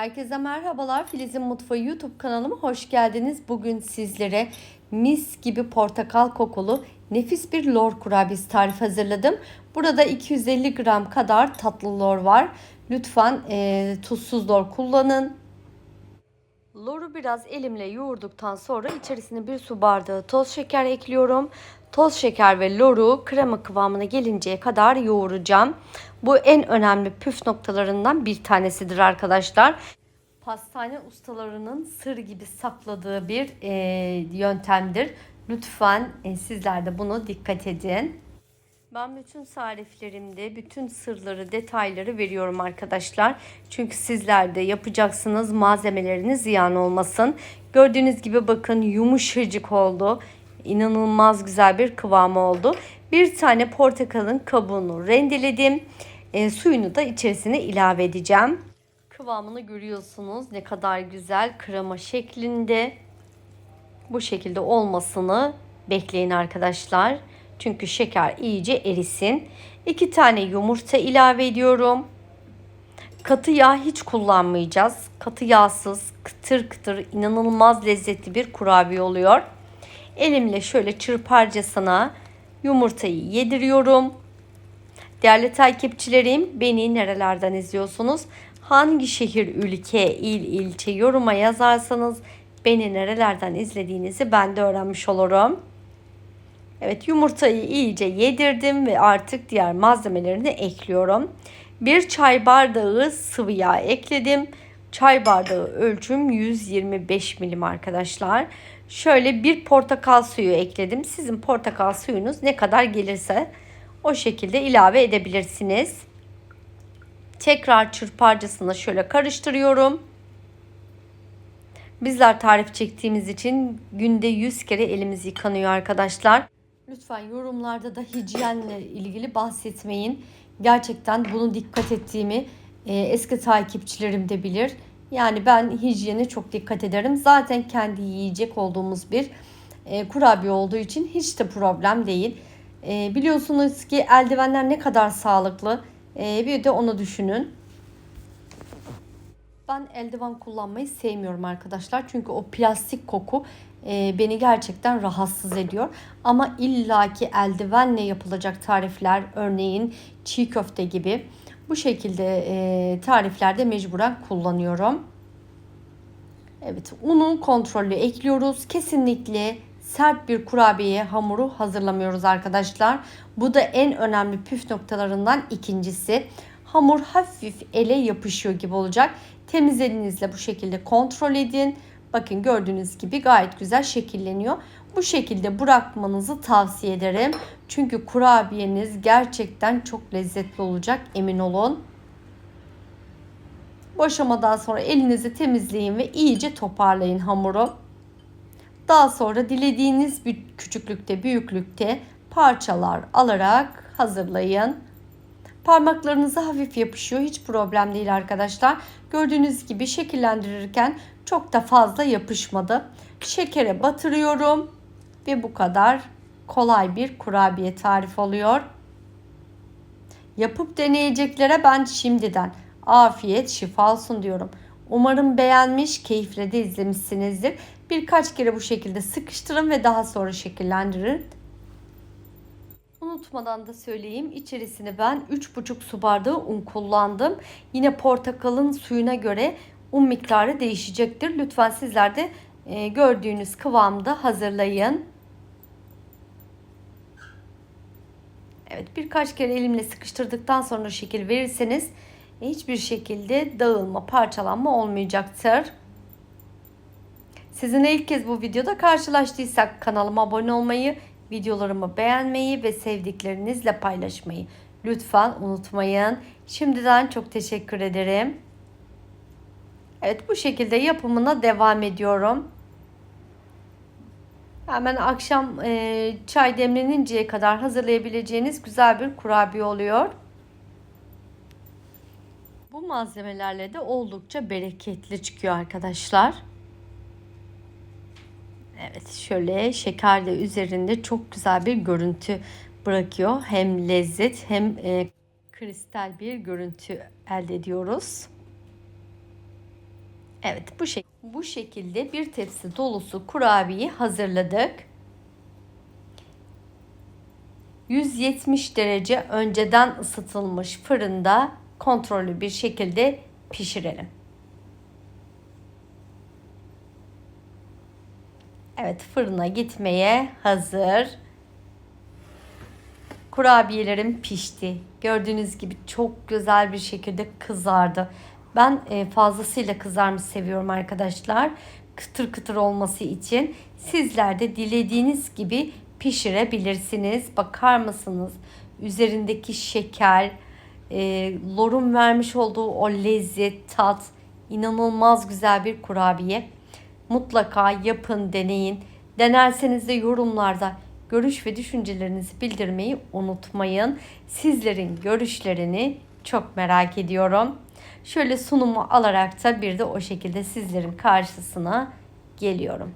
Herkese merhabalar. Filiz'in Mutfağı YouTube kanalıma hoş geldiniz. Bugün sizlere mis gibi portakal kokulu nefis bir lor kurabiyesi tarifi hazırladım. Burada 250 gram kadar tatlı lor var. Lütfen e, tuzsuz lor kullanın. Loru biraz elimle yoğurduktan sonra içerisine bir su bardağı toz şeker ekliyorum. Toz şeker ve loru krema kıvamına gelinceye kadar yoğuracağım. Bu en önemli püf noktalarından bir tanesidir arkadaşlar. Pastane ustalarının sır gibi sakladığı bir e, yöntemdir. Lütfen e, sizler de bunu dikkat edin. Ben bütün tariflerimde bütün sırları, detayları veriyorum arkadaşlar. Çünkü sizler de yapacaksınız malzemeleriniz ziyan olmasın. Gördüğünüz gibi bakın yumuşacık oldu. İnanılmaz güzel bir kıvamı oldu. Bir tane portakalın kabuğunu rendeledim. E, suyunu da içerisine ilave edeceğim. Kıvamını görüyorsunuz ne kadar güzel krema şeklinde. Bu şekilde olmasını bekleyin arkadaşlar. Çünkü şeker iyice erisin. 2 tane yumurta ilave ediyorum. Katı yağ hiç kullanmayacağız. Katı yağsız, kıtır kıtır, inanılmaz lezzetli bir kurabiye oluyor. Elimle şöyle çırparcasına yumurtayı yediriyorum. Değerli takipçilerim, beni nerelerden izliyorsunuz? Hangi şehir, ülke, il, ilçe yoruma yazarsanız beni nerelerden izlediğinizi ben de öğrenmiş olurum. Evet yumurtayı iyice yedirdim ve artık diğer malzemelerini ekliyorum. Bir çay bardağı sıvı yağ ekledim. Çay bardağı ölçüm 125 milim arkadaşlar. Şöyle bir portakal suyu ekledim. Sizin portakal suyunuz ne kadar gelirse o şekilde ilave edebilirsiniz. Tekrar çırparcasına şöyle karıştırıyorum. Bizler tarif çektiğimiz için günde 100 kere elimiz yıkanıyor arkadaşlar. Lütfen yorumlarda da hijyenle ilgili bahsetmeyin. Gerçekten bunu dikkat ettiğimi e, eski takipçilerim de bilir. Yani ben hijyene çok dikkat ederim. Zaten kendi yiyecek olduğumuz bir e, kurabiye olduğu için hiç de problem değil. E, biliyorsunuz ki eldivenler ne kadar sağlıklı. E, bir de onu düşünün. Ben eldiven kullanmayı sevmiyorum arkadaşlar. Çünkü o plastik koku e, beni gerçekten rahatsız ediyor. Ama illaki eldivenle yapılacak tarifler örneğin çiğ köfte gibi bu şekilde e, tariflerde mecburen kullanıyorum. Evet unun kontrollü ekliyoruz. Kesinlikle sert bir kurabiye hamuru hazırlamıyoruz arkadaşlar. Bu da en önemli püf noktalarından ikincisi. Hamur hafif ele yapışıyor gibi olacak. Temiz elinizle bu şekilde kontrol edin. Bakın gördüğünüz gibi gayet güzel şekilleniyor. Bu şekilde bırakmanızı tavsiye ederim. Çünkü kurabiyeniz gerçekten çok lezzetli olacak emin olun. Bu aşamadan sonra elinizi temizleyin ve iyice toparlayın hamuru. Daha sonra dilediğiniz küçüklükte, büyüklükte parçalar alarak hazırlayın. Parmaklarınıza hafif yapışıyor. Hiç problem değil arkadaşlar. Gördüğünüz gibi şekillendirirken çok da fazla yapışmadı. Şekere batırıyorum ve bu kadar kolay bir kurabiye tarif oluyor. Yapıp deneyeceklere ben şimdiden afiyet şifa olsun diyorum. Umarım beğenmiş, keyifle de izlemişsinizdir. Birkaç kere bu şekilde sıkıştırın ve daha sonra şekillendirin. Unutmadan da söyleyeyim içerisine ben 3,5 su bardağı un kullandım. Yine portakalın suyuna göre un miktarı değişecektir. Lütfen sizler de e, gördüğünüz kıvamda hazırlayın. Evet birkaç kere elimle sıkıştırdıktan sonra şekil verirseniz hiçbir şekilde dağılma, parçalanma olmayacaktır. Sizinle ilk kez bu videoda karşılaştıysak kanalıma abone olmayı, videolarımı beğenmeyi ve sevdiklerinizle paylaşmayı lütfen unutmayın. Şimdiden çok teşekkür ederim. Evet bu şekilde yapımına devam ediyorum. Hemen akşam e, çay demleninceye kadar hazırlayabileceğiniz güzel bir kurabiye oluyor. Bu malzemelerle de oldukça bereketli çıkıyor arkadaşlar. Evet şöyle şeker de üzerinde çok güzel bir görüntü bırakıyor. Hem lezzet hem e, kristal bir görüntü elde ediyoruz. Evet bu şek bu şekilde bir tepsi dolusu kurabiyeyi hazırladık. 170 derece önceden ısıtılmış fırında kontrollü bir şekilde pişirelim. Evet fırına gitmeye hazır. Kurabiyelerim pişti. Gördüğünüz gibi çok güzel bir şekilde kızardı. Ben e, fazlasıyla kızarmış seviyorum arkadaşlar. Kıtır kıtır olması için. Sizler de dilediğiniz gibi pişirebilirsiniz. Bakar mısınız? Üzerindeki şeker, e, lorun vermiş olduğu o lezzet, tat inanılmaz güzel bir kurabiye. Mutlaka yapın, deneyin. Denerseniz de yorumlarda görüş ve düşüncelerinizi bildirmeyi unutmayın. Sizlerin görüşlerini çok merak ediyorum. Şöyle sunumu alarak da bir de o şekilde sizlerin karşısına geliyorum.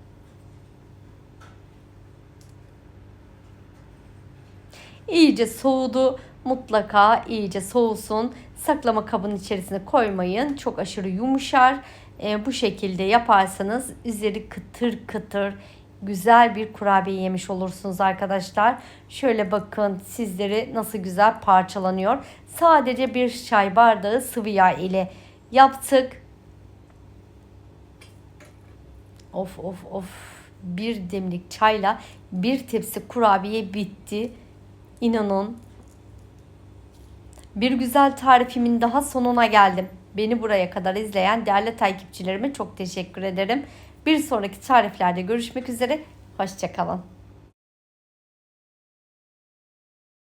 İyice soğudu. Mutlaka iyice soğusun. Saklama kabının içerisine koymayın. Çok aşırı yumuşar. E, bu şekilde yaparsanız üzeri kıtır kıtır güzel bir kurabiye yemiş olursunuz arkadaşlar. Şöyle bakın sizleri nasıl güzel parçalanıyor. Sadece bir çay bardağı sıvı yağ ile yaptık. Of of of bir demlik çayla bir tepsi kurabiye bitti. İnanın bir güzel tarifimin daha sonuna geldim. Beni buraya kadar izleyen değerli takipçilerime çok teşekkür ederim. Bir sonraki tariflerde görüşmek üzere. Hoşçakalın.